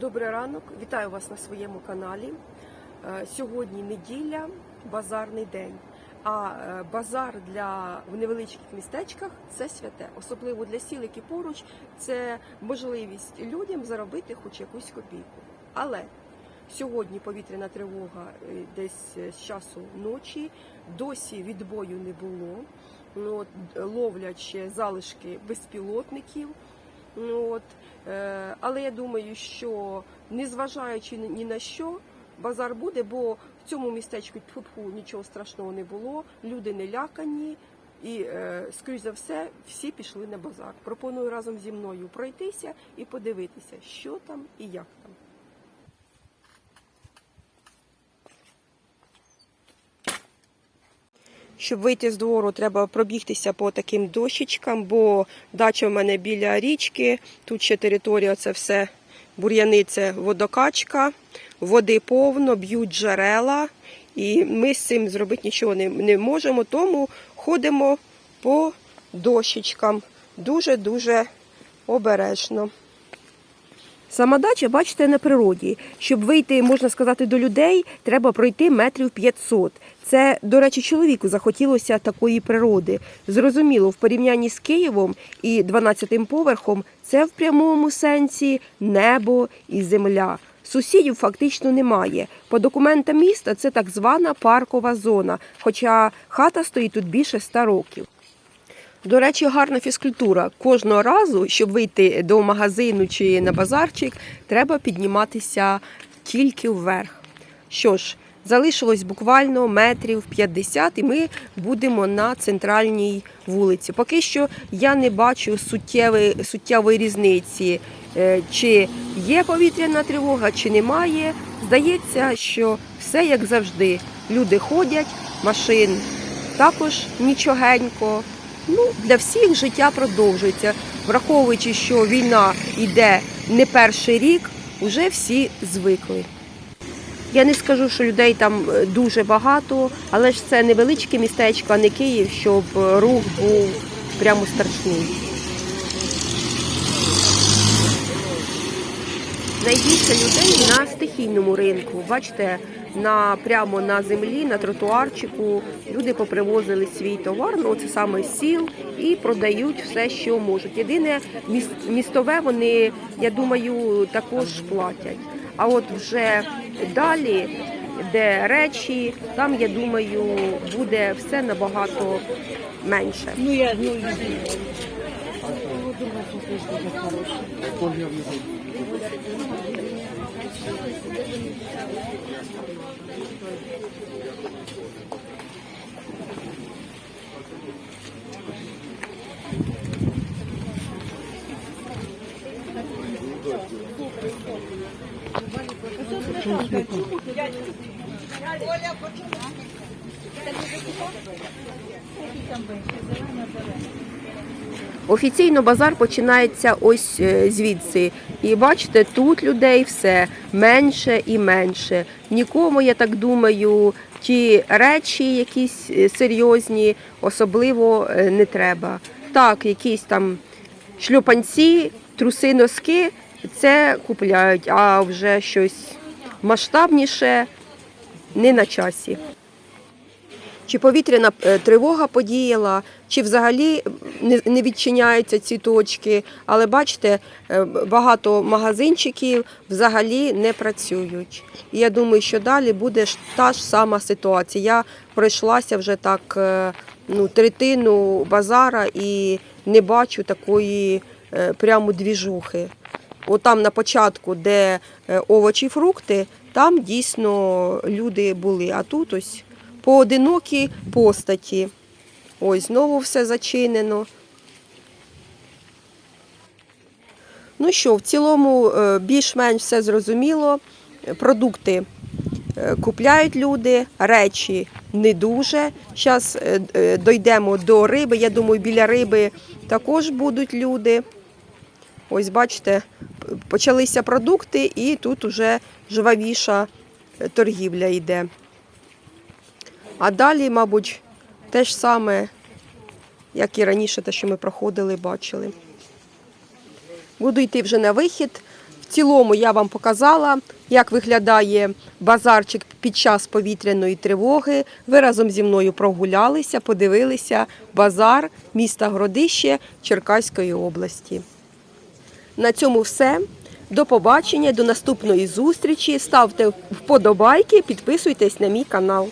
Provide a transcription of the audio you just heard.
Добрий ранок, вітаю вас на своєму каналі. Е, Сьогодні неділя, базарний день. А е, базар для в невеличких містечках це святе, особливо для сіл, які поруч, це можливість людям заробити хоч якусь копійку. Але сьогодні повітряна тривога е, десь з часу ночі, досі відбою не було. Ну, ловлять ще залишки безпілотників. Ну, от, е, але я думаю, що незважаючи ні на що, базар буде, бо в цьому містечку тьфу-тьфу, нічого страшного не було, люди не лякані, і, е, скоріш за все, всі пішли на базар. Пропоную разом зі мною пройтися і подивитися, що там і як там. Щоб вийти з двору, треба пробігтися по таким дощечкам, бо дача в мене біля річки. Тут ще територія це все бур'яни, це водокачка, води повно, б'ють джерела, і ми з цим зробити нічого не, не можемо, тому ходимо по дощечкам дуже-дуже обережно. Сама дача, бачите, на природі. Щоб вийти, можна сказати, до людей, треба пройти метрів 500. Це, до речі, чоловіку захотілося такої природи. Зрозуміло, в порівнянні з Києвом і 12-тим поверхом це в прямому сенсі небо і земля. Сусідів фактично немає. По документам міста це так звана паркова зона, хоча хата стоїть тут більше ста років. До речі, гарна фізкультура. Кожного разу, щоб вийти до магазину чи на базарчик, треба підніматися тільки вверх. Що ж, залишилось буквально метрів 50, і ми будемо на центральній вулиці. Поки що я не бачу суттєвої, різниці, е, чи є повітряна тривога, чи немає. Здається, що все як завжди. Люди ходять, машин також нічогенько. Ну, для всіх життя продовжується. Враховуючи, що війна йде не перший рік, вже всі звикли. Я не скажу, що людей там е, дуже багато, але ж це невеличке містечко, а не Київ, щоб е, рух був прямо страшний. Найбільше людей на стихійному ринку. Бачите, на прямо на землі, на тротуарчику люди попривозили свій товар, ну це саме сіл, і продають все, що можуть. Єдине містове вони, я думаю, також платять. А от вже далі, де речі, там я думаю, буде все набагато менше. Ну я ну Оля, почему? Там зелена, зелена. Офіційно базар починається ось е, звідси. І бачите, тут людей все менше і менше. Нікому, я так думаю, ті речі якісь е, серйозні, особливо е, не треба. Так, якісь там шльопанці, труси, носки це купляють, а вже щось масштабніше не на часі. Чи повітряна е, тривога подіяла, чи взагалі не- відчиняються ці точки. Але бачите, е, багато магазинчиків взагалі не працюють. І я думаю, що далі буде та ж сама ситуація. Я пройшлася вже так е, ну, третину базара і не бачу такої прямо двіжухи. Отам на початку, де овочі, фрукти, там дійсно люди були. А тут ось поодинокі постаті. Ось знову все зачинено. Ну що, в цілому е, більш-менш все зрозуміло. Продукти е, купляють люди, речі не дуже. Зараз дійдемо до риби. Я думаю, біля риби також будуть люди. Ось бачите, почалися продукти, і тут уже жвавіша е, торгівля йде. А далі, мабуть, те ж саме, як і раніше, те, що ми проходили, бачили. Буду йти вже на вихід. В цілому я вам показала, як виглядає базарчик під час повітряної тривоги. Ви разом зі мною прогулялися, подивилися базар міста Гродище Черкаської області. На цьому все. До побачення, до наступної зустрічі. Ставте вподобайки, підписуйтесь на мій канал.